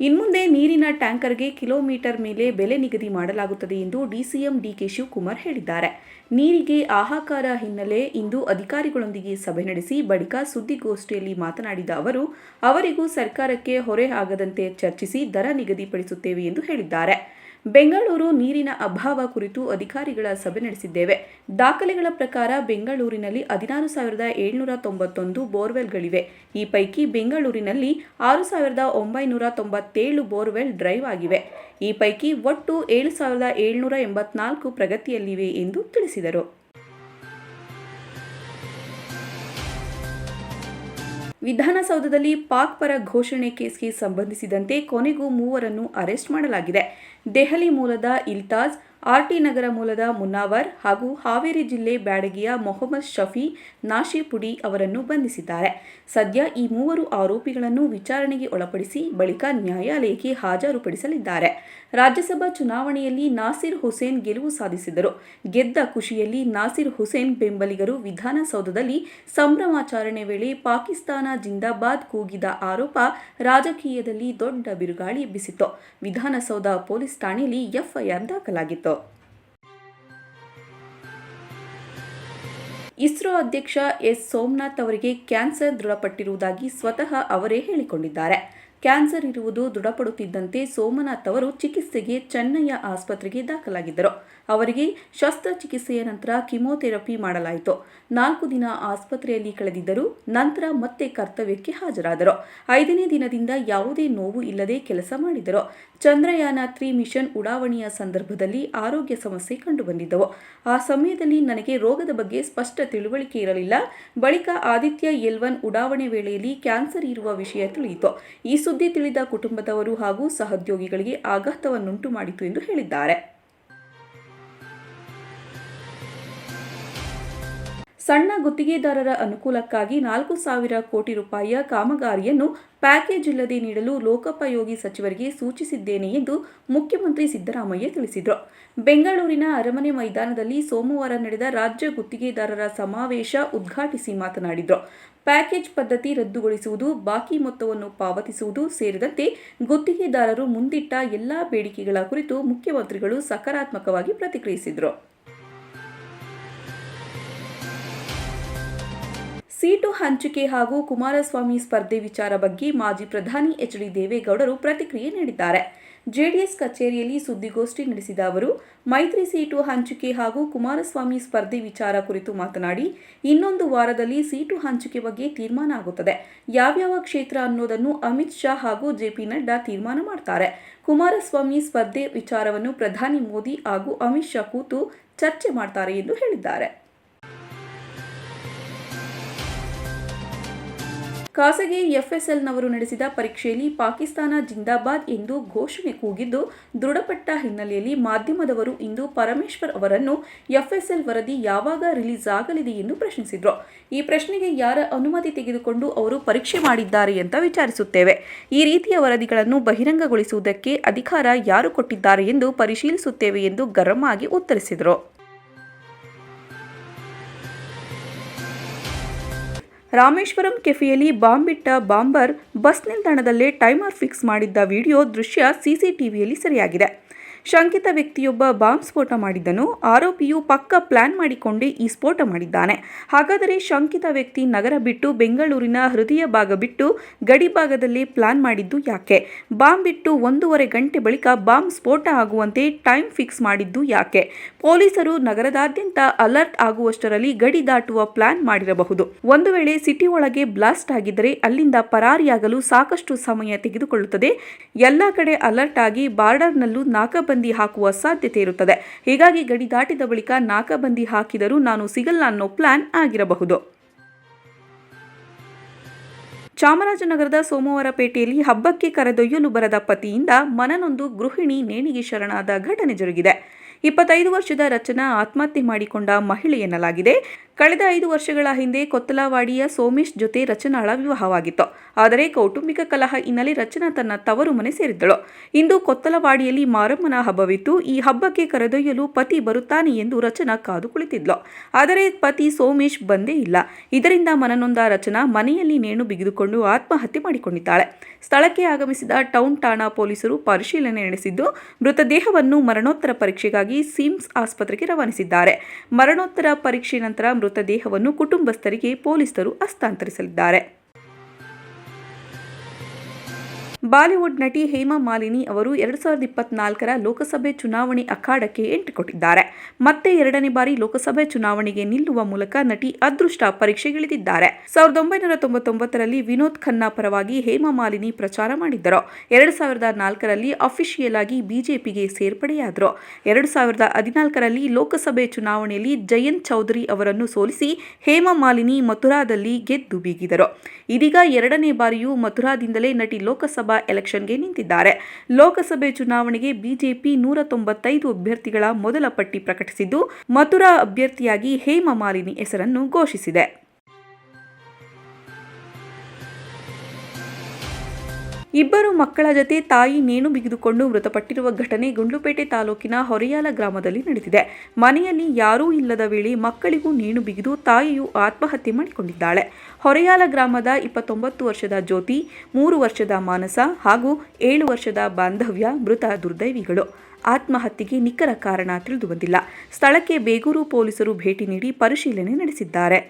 ಇನ್ಮುಂದೆ ನೀರಿನ ಟ್ಯಾಂಕರ್ಗೆ ಕಿಲೋಮೀಟರ್ ಮೇಲೆ ಬೆಲೆ ನಿಗದಿ ಮಾಡಲಾಗುತ್ತದೆ ಎಂದು ಡಿಸಿಎಂ ಡಿಕೆ ಶಿವಕುಮಾರ್ ಹೇಳಿದ್ದಾರೆ. ನೀರಿಗೆ ಆಹಾಕಾರ ಹಿನ್ನೆಲೆ ಇಂದು ಅಧಿಕಾರಿಗಳೊಂದಿಗೆ ಸಭೆ ನಡೆಸಿ ಬಳಿಕ ಸುದ್ದಿಗೋಷ್ಠಿಯಲ್ಲಿ ಮಾತನಾಡಿದ ಅವರು, ಅವರಿಗೂ ಸರ್ಕಾರಕ್ಕೆ ಹೊರೆ ಆಗದಂತೆ ಚರ್ಚಿಸಿ ದರ ನಿಗದಿಪಡಿಸುತ್ತೇವೆ ಎಂದು ಹೇಳಿದ್ದಾರೆ. ಬೆಂಗಳೂರು ನೀರಿನ ಅಭಾವ ಕುರಿತು ಅಧಿಕಾರಿಗಳ ಸಭೆ ನಡೆಸಿದ್ದೇವೆ. ದಾಖಲೆಗಳ ಪ್ರಕಾರ ಬೆಂಗಳೂರಿನಲ್ಲಿ ಹದಿನಾರು ಸಾವಿರದ ಏಳ್ನೂರ ತೊಂಬತ್ತೊಂದು ಬೋರ್ವೆಲ್ಗಳಿವೆ. ಈ ಪೈಕಿ ಬೆಂಗಳೂರಿನಲ್ಲಿ ಆರು ಸಾವಿರದ ಒಂಬೈನೂರ ತೊಂಬತ್ತೇಳು ಬೋರ್ವೆಲ್ ಡ್ರೈವ್ ಆಗಿವೆ. ಈ ಪೈಕಿ ಒಟ್ಟು ಏಳು ಸಾವಿರದ ಏಳ್ನೂರ ಎಂಬತ್ನಾಲ್ಕು ಪ್ರಗತಿಯಲ್ಲಿವೆ ಎಂದು ತಿಳಿಸಿದರು. ವಿಧಾನಸೌಧದಲ್ಲಿ ಪಾಕ್ ಪರ ಘೋಷಣೆ ಕೇಸ್ಗೆ ಸಂಬಂಧಿಸಿದಂತೆ ಕೊನೆಗೂ ಮೂವರನ್ನು ಅರೆಸ್ಟ್ ಮಾಡಲಾಗಿದೆ. ದೆಹಲಿ ಮೂಲದ ಇಲ್ತಾಜ್, ಆರ್ಟಿ ನಗರ ಮೂಲದ ಮುನ್ನಾವರ್ ಹಾಗೂ ಹಾವೇರಿ ಜಿಲ್ಲೆ ಬ್ಯಾಡಗಿಯ ಮೊಹಮ್ಮದ್ ಶಫಿ ನಾಶಿಪುಡಿ ಅವರನ್ನು ಬಂಧಿಸಿದ್ದಾರೆ. ಸದ್ಯ ಈ ಮೂವರು ಆರೋಪಿಗಳನ್ನು ವಿಚಾರಣೆಗೆ ಒಳಪಡಿಸಿ ಬಳಿಕ ನ್ಯಾಯಾಲಯಕ್ಕೆ ಹಾಜರುಪಡಿಸಲಿದ್ದಾರೆ. ರಾಜ್ಯಸಭಾ ಚುನಾವಣೆಯಲ್ಲಿ ನಾಸಿರ್ ಹುಸೇನ್ ಗೆಲುವು ಸಾಧಿಸಿದರು. ಗೆದ್ದ ಖುಷಿಯಲ್ಲಿ ನಾಸಿರ್ ಹುಸೇನ್ ಬೆಂಬಲಿಗರು ವಿಧಾನಸೌಧದಲ್ಲಿ ಸಂಭ್ರಮಾಚರಣೆ ವೇಳೆ ಪಾಕಿಸ್ತಾನ ಜಿಂದಾಬಾದ್ ಕೂಗಿದ ಆರೋಪ ರಾಜಕೀಯದಲ್ಲಿ ದೊಡ್ಡ ಬಿರುಗಾಳಿ ಎಬ್ಬಿಸಿತು ವಿಧಾನಸೌಧ ಪೊಲೀಸ್ ಠಾಣೆಯಲ್ಲಿ ಎಫ್ಐಆರ್ ದಾಖಲಾಗಿತ್ತು. ಇಸ್ರೋ ಅಧ್ಯಕ್ಷ ಎಸ್ ಸೋಮನಾಥ್ ಅವರಿಗೆ ಕ್ಯಾನ್ಸರ್ ದೃಢಪಟ್ಟಿರುವುದಾಗಿ ಸ್ವತಃ ಅವರೇ ಹೇಳಿಕೊಂಡಿದ್ದಾರೆ. ಕ್ಯಾನ್ಸರ್ ಇರುವುದು ದೃಢಪಡುತ್ತಿದ್ದಂತೆ ಸೋಮನಾಥ್ ಅವರು ಚಿಕಿತ್ಸೆಗೆ ಚೆನ್ನಯ್ಯ ಆಸ್ಪತ್ರೆಗೆ ದಾಖಲಾಗಿದ್ದರು. ಅವರಿಗೆ ಶಸ್ತ್ರಚಿಕಿತ್ಸೆಯ ನಂತರ ಕಿಮೋಥೆರಪಿ ಮಾಡಲಾಯಿತು. ನಾಲ್ಕು ದಿನ ಆಸ್ಪತ್ರೆಯಲ್ಲಿ ಕಳೆದಿದ್ದರು ನಂತರ ಮತ್ತೆ ಕರ್ತವ್ಯಕ್ಕೆ ಹಾಜರಾದರು. ಐದನೇ ದಿನದಿಂದ ಯಾವುದೇ ನೋವು ಇಲ್ಲದೆ ಕೆಲಸ ಮಾಡಿದರು. ಚಂದ್ರಯಾನ ತ್ರೀ ಮಿಷನ್ ಉಡಾವಣೆಯ ಸಂದರ್ಭದಲ್ಲಿ ಆರೋಗ್ಯ ಸಮಸ್ಯೆ ಕಂಡುಬಂದಿದ್ದವು. ಆ ಸಮಯದಲ್ಲಿ ನನಗೆ ರೋಗದ ಬಗ್ಗೆ ಸ್ಪಷ್ಟ ತಿಳುವಳಿಕೆ ಇರಲಿಲ್ಲ. ಬಳಿಕ ಆದಿತ್ಯ ಎಲ್ವನ್ ಉಡಾವಣೆ ವೇಳೆಯಲ್ಲಿ ಕ್ಯಾನ್ಸರ್ ಇರುವ ವಿಷಯ ತಿಳಿಯಿತು. ಈ ಸುದ್ದಿ ತಿಳಿದ ಕುಟುಂಬದವರು ಹಾಗೂ ಸಹೋದ್ಯೋಗಿಗಳಿಗೆ ಆಘಾತವನ್ನುಂಟು ಮಾಡಿತು ಎಂದು ಹೇಳಿದ್ದಾರೆ. ಸಣ್ಣ ಗುತ್ತಿಗೆದಾರರ ಅನುಕೂಲಕ್ಕಾಗಿ ನಾಲ್ಕು ಸಾವಿರ ಕೋಟಿ ರೂಪಾಯಿಯ ಕಾಮಗಾರಿಯನ್ನು ಪ್ಯಾಕೇಜ್ ಇಲ್ಲದೆ ನೀಡಲು ಲೋಕೋಪಯೋಗಿ ಸಚಿವರಿಗೆ ಸೂಚಿಸಿದ್ದೇನೆ ಎಂದು ಮುಖ್ಯಮಂತ್ರಿ ಸಿದ್ದರಾಮಯ್ಯ ತಿಳಿಸಿದರು. ಬೆಂಗಳೂರಿನ ಅರಮನೆ ಮೈದಾನದಲ್ಲಿ ಸೋಮವಾರ ನಡೆದ ರಾಜ್ಯ ಗುತ್ತಿಗೆದಾರರ ಸಮಾವೇಶ ಉದ್ಘಾಟಿಸಿ ಮಾತನಾಡಿದರು. ಪ್ಯಾಕೇಜ್ ಪದ್ಧತಿ ರದ್ದುಗೊಳಿಸುವುದು, ಬಾಕಿ ಮೊತ್ತವನ್ನು ಪಾವತಿಸುವುದು ಸೇರಿದಂತೆ ಗುತ್ತಿಗೆದಾರರು ಮುಂದಿಟ್ಟ ಎಲ್ಲಾ ಬೇಡಿಕೆಗಳ ಕುರಿತು ಮುಖ್ಯಮಂತ್ರಿಗಳು ಸಕಾರಾತ್ಮಕವಾಗಿ ಪ್ರತಿಕ್ರಿಯಿಸಿದರು. ಸೀಟು ಹಂಚಿಕೆ ಹಾಗೂ ಕುಮಾರಸ್ವಾಮಿ ಸ್ಪರ್ಧೆ ವಿಚಾರ ಬಗ್ಗೆ ಮಾಜಿ ಪ್ರಧಾನಿ ಎಚ್ ಡಿ ದೇವೇಗೌಡರು ಪ್ರತಿಕ್ರಿಯೆ ನೀಡಿದ್ದಾರೆ. ಜೆಡಿಎಸ್ ಕಚೇರಿಯಲ್ಲಿ ಸುದ್ದಿಗೋಷ್ಠಿ ನಡೆಸಿದ ಅವರು, ಮೈತ್ರಿ ಸೀಟು ಹಂಚಿಕೆ ಹಾಗೂ ಕುಮಾರಸ್ವಾಮಿ ಸ್ಪರ್ಧೆ ವಿಚಾರ ಕುರಿತು ಮಾತನಾಡಿ, ಇನ್ನೊಂದು ವಾರದಲ್ಲಿ ಸೀಟು ಹಂಚಿಕೆ ಬಗ್ಗೆ ತೀರ್ಮಾನ ಆಗುತ್ತದೆ. ಯಾವ್ಯಾವ ಕ್ಷೇತ್ರ ಅನ್ನೋದನ್ನು ಅಮಿತ್ ಶಾ ಹಾಗೂ ಜೆಪಿ ನಡ್ಡಾ ತೀರ್ಮಾನ ಮಾಡ್ತಾರೆ. ಕುಮಾರಸ್ವಾಮಿ ಸ್ಪರ್ಧೆ ವಿಚಾರವನ್ನು ಪ್ರಧಾನಿ ಮೋದಿ ಹಾಗೂ ಅಮಿತ್ ಶಾ ಕೂತು ಚರ್ಚೆ ಮಾಡ್ತಾರೆ ಎಂದು ಹೇಳಿದ್ದಾರೆ. ಖಾಸಗಿ ಎಫ್ಎಸ್ಎಲ್ನವರು ನಡೆಸಿದ ಪರೀಕ್ಷೆಯಲ್ಲಿ ಪಾಕಿಸ್ತಾನ ಜಿಂದಾಬಾದ್ ಎಂದು ಘೋಷಣೆ ಕೂಗಿದ್ದು, ದೃಢಪಟ್ಟ ಹಿನ್ನೆಲೆಯಲ್ಲಿ ಮಾಧ್ಯಮದವರು ಇಂದು ಪರಮೇಶ್ವರ್ ಅವರನ್ನು ಎಫ್ಎಸ್ಎಲ್ ವರದಿ ಯಾವಾಗ ರಿಲೀಸ್ ಆಗಲಿದೆ ಎಂದು ಪ್ರಶ್ನಿಸಿದರು. ಈ ಪ್ರಶ್ನೆಗೆ ಯಾರ ಅನುಮತಿ ತೆಗೆದುಕೊಂಡು ಅವರು ಪರೀಕ್ಷೆ ಮಾಡಿದ್ದಾರೆ ಅಂತ ವಿಚಾರಿಸುತ್ತೇವೆ. ಈ ರೀತಿಯ ವರದಿಗಳನ್ನು ಬಹಿರಂಗಗೊಳಿಸುವುದಕ್ಕೆ ಅಧಿಕಾರ ಯಾರು ಕೊಟ್ಟಿದ್ದಾರೆ ಎಂದು ಪರಿಶೀಲಿಸುತ್ತೇವೆ ಎಂದು ಗರಂ ಆಗಿ ಉತ್ತರಿಸಿದರು. ರಾಮೇಶ್ವರಂ ಕೆಫೆಯಲ್ಲಿ ಬಾಂಬ್ ಇಟ್ಟ ಬಾಂಬರ್ ಬಸ್ ನಿಲ್ದಾಣದಲ್ಲೇ ಟೈಮರ್ ಫಿಕ್ಸ್ ಮಾಡಿದ್ದ ವಿಡಿಯೋ ದೃಶ್ಯ ಸಿಸಿಟಿವಿಯಲ್ಲಿ ಸೆರೆಯಾಗಿದೆ. ಶಂಕಿತ ವ್ಯಕ್ತಿಯೊಬ್ಬ ಬಾಂಬ್ ಸ್ಫೋಟ ಮಾಡಿದ್ದನು. ಆರೋಪಿಯು ಪಕ್ಕ ಪ್ಲಾನ್ ಮಾಡಿಕೊಂಡೇ ಈ ಸ್ಫೋಟ ಮಾಡಿದ್ದಾನೆ. ಹಾಗಾದರೆ ಶಂಕಿತ ವ್ಯಕ್ತಿ ನಗರ ಬಿಟ್ಟು ಬೆಂಗಳೂರಿನ ಹೃದಯ ಭಾಗ ಬಿಟ್ಟು ಗಡಿ ಭಾಗದಲ್ಲಿ ಪ್ಲಾನ್ ಮಾಡಿದ್ದು ಯಾಕೆ? ಬಾಂಬ್ ಬಿಟ್ಟು ಒಂದೂವರೆ ಗಂಟೆ ಬಳಿಕ ಬಾಂಬ್ ಸ್ಫೋಟ ಆಗುವಂತೆ ಟೈಮ್ ಫಿಕ್ಸ್ ಮಾಡಿದ್ದು ಯಾಕೆ? ಪೊಲೀಸರು ನಗರದಾದ್ಯಂತ ಅಲರ್ಟ್ ಆಗುವಷ್ಟರಲ್ಲಿ ಗಡಿ ದಾಟುವ ಪ್ಲಾನ್ ಮಾಡಿರಬಹುದು. ಒಂದು ವೇಳೆ ಸಿಟಿ ಒಳಗೆ ಬ್ಲಾಸ್ಟ್ ಆಗಿದ್ದರೆ ಅಲ್ಲಿಂದ ಪರಾರಿಯಾಗಲು ಸಾಕಷ್ಟು ಸಮಯ ತೆಗೆದುಕೊಳ್ಳುತ್ತದೆ. ಎಲ್ಲ ಕಡೆ ಅಲರ್ಟ್ ಆಗಿ ಬಾರ್ಡರ್ನಲ್ಲೂ ನಾಕಬಂದಿ ಹಾಕುವ ಸಾಧ್ಯತೆ ಇರುತ್ತದೆ. ಹೀಗಾಗಿ ಗಡಿ ದಾಟಿದ ಬಳಿಕ ನಾಕಬಂದಿ ಹಾಕಿದರೂ ನಾನು ಸಿಗಲ್ಲ ಅನ್ನೋ ಪ್ಲಾನ್ ಆಗಿರಬಹುದು. ಚಾಮರಾಜನಗರದ ಸೋಮವಾರಪೇಟೆಯಲ್ಲಿ ಹಬ್ಬಕ್ಕೆ ಕರೆದೊಯ್ಯಲು ಬರದ ಪತಿಯಿಂದ ಮನನೊಂದು ಗೃಹಿಣಿ ನೇಣಿಗೆ ಶರಣಾದ ಘಟನೆ ಜರುಗಿದೆ. ಇಪ್ಪತ್ತೈದು ವರ್ಷದ ರಚನಾ ಆತ್ಮಹತ್ಯೆ ಮಾಡಿಕೊಂಡ ಮಹಿಳೆ ಎನ್ನಲಾಗಿದೆ. ಕಳೆದ ಐದು ವರ್ಷಗಳ ಹಿಂದೆ ಕೊತ್ತಲವಾಡಿಯ ಸೋಮೇಶ್ ಜೊತೆ ರಚನಾಳ ವಿವಾಹವಾಗಿತ್ತು. ಆದರೆ ಕೌಟುಂಬಿಕ ಕಲಹ ಹಿನ್ನೆಲೆ ರಚನಾ ತನ್ನ ತವರು ಮನೆ ಸೇರಿದ್ದಳು. ಇಂದು ಕೊತ್ತಲವಾಡಿಯಲ್ಲಿ ಮಾರಮ್ಮನ ಹಬ್ಬವಿತ್ತು. ಈ ಹಬ್ಬಕ್ಕೆ ಕರೆದೊಯ್ಯಲು ಪತಿ ಬರುತ್ತಾನೆ ಎಂದು ರಚನಾ ಕಾದು ಕುಳಿತಿದ್ಲು. ಆದರೆ ಪತಿ ಸೋಮೇಶ್ ಬಂದೇ ಇಲ್ಲ. ಇದರಿಂದ ಮನನೊಂದ ರಚನಾ ಮನೆಯಲ್ಲಿ ನೇಣು ಬಿಗಿದುಕೊಂಡು ಆತ್ಮಹತ್ಯೆ ಮಾಡಿಕೊಂಡಿದ್ದಾಳೆ. ಸ್ಥಳಕ್ಕೆ ಆಗಮಿಸಿದ ಟೌನ್ ಠಾಣಾ ಪೊಲೀಸರು ಪರಿಶೀಲನೆ ನಡೆಸಿದ್ದು, ಮೃತದೇಹವನ್ನು ಮರಣೋತ್ತರ ಪರೀಕ್ಷೆಗಾಗಿ ಸಿಮ್ಸ್ ಆಸ್ಪತ್ರೆಗೆ ರವಾನಿಸಿದ್ದಾರೆ. ಮರಣೋತ್ತರ ಪರೀಕ್ಷೆ ನಂತರ ಮೃತದೇಹವನ್ನು ಕುಟುಂಬಸ್ಥರಿಗೆ ಪೊಲೀಸರು ಹಸ್ತಾಂತರಿಸಲಿದ್ದಾರೆ. ಬಾಲಿವುಡ್ ನಟಿ ಹೇಮಾ ಮಾಲಿನಿ ಅವರು ಎರಡು ಸಾವಿರದ ಇಪ್ಪತ್ನಾಲ್ಕರ ಲೋಕಸಭೆ ಚುನಾವಣೆ ಅಖಾಡಕ್ಕೆ ಎಂಟ್ರಿ ಕೊಟ್ಟಿದ್ದಾರೆ. ಮತ್ತೆ ಎರಡನೇ ಬಾರಿ ಲೋಕಸಭೆ ಚುನಾವಣೆಗೆ ನಿಲ್ಲುವ ಮೂಲಕ ನಟಿ ಅದೃಷ್ಟ ಪರೀಕ್ಷೆಗಿಳಿದಿದ್ದಾರೆ. ಸಾವಿರದ ಒಂಬೈನೂರ ತೊಂಬತ್ತೊಂಬತ್ತರಲ್ಲಿ ವಿನೋದ್ ಖನ್ನಾ ಪರವಾಗಿ ಹೇಮಾ ಮಾಲಿನಿ ಪ್ರಚಾರ ಮಾಡಿದ್ದರು. ಎರಡು ಸಾವಿರದ ನಾಲ್ಕರಲ್ಲಿ ಅಫಿಷಿಯಲ್ ಆಗಿ ಬಿಜೆಪಿಗೆ ಸೇರ್ಪಡೆಯಾದರು. ಎರಡು ಸಾವಿರದ ಹದಿನಾಲ್ಕರಲ್ಲಿ ಲೋಕಸಭೆ ಚುನಾವಣೆಯಲ್ಲಿ ಜಯಂತ್ ಚೌಧರಿ ಅವರನ್ನು ಸೋಲಿಸಿ ಹೇಮಾ ಮಾಲಿನಿ ಮಥುರಾದಲ್ಲಿ ಗೆದ್ದು ಬೀಗಿದರು. ಇದೀಗ ಎರಡನೇ ಬಾರಿಯೂ ಮಥುರಾದಿಂದಲೇ ನಟಿ ಲೋಕಸಭಾ ಎಲೆಕ್ಷನ್ಗೆ ನಿಂತಿದ್ದಾರೆ. ಲೋಕಸಭೆ ಚುನಾವಣೆಗೆ ಬಿಜೆಪಿ ನೂರ ತೊಂಬತ್ತೈದು ಅಭ್ಯರ್ಥಿಗಳ ಮೊದಲ ಪಟ್ಟಿ ಪ್ರಕಟಿಸಿದ್ದು, ಮಥುರಾ ಅಭ್ಯರ್ಥಿಯಾಗಿ ಹೇಮಮಾಲಿನಿ ಹೆಸರನ್ನು ಘೋಷಿಸಿದೆ. ಇಬ್ಬರು ಮಕ್ಕಳ ಜತೆ ತಾಯಿ ನೇಣು ಬಿಗಿದುಕೊಂಡು ಮೃತಪಟ್ಟಿರುವ ಘಟನೆ ಗುಂಡ್ಲುಪೇಟೆ ತಾಲೂಕಿನ ಹೊರೆಯಾಲ ಗ್ರಾಮದಲ್ಲಿ ನಡೆದಿದೆ. ಮನೆಯಲ್ಲಿ ಯಾರೂ ಇಲ್ಲದ ವೇಳೆ ಮಕ್ಕಳಿಗೂ ನೇಣು ಬಿಗಿದು ತಾಯಿಯು ಆತ್ಮಹತ್ಯೆ ಮಾಡಿಕೊಂಡಿದ್ದಾಳೆ. ಹೊರೆಯಾಲ ಗ್ರಾಮದ ಇಪ್ಪತ್ತೊಂಬತ್ತು ವರ್ಷದ ಜ್ಯೋತಿ, ಮೂರು ವರ್ಷದ ಮಾನಸ ಹಾಗೂ ಏಳು ವರ್ಷದ ಬಾಂಧವ್ಯ ಮೃತ ದುರ್ದೈವಿಗಳು. ಆತ್ಮಹತ್ಯೆಗೆ ನಿಖರ ಕಾರಣ ತಿಳಿದು ಬಂದಿಲ್ಲ ಸ್ಥಳಕ್ಕೆ ಬೇಗೂರು ಪೊಲೀಸರು ಭೇಟಿ ನೀಡಿ ಪರಿಶೀಲನೆ ನಡೆಸಿದ್ದಾರೆ.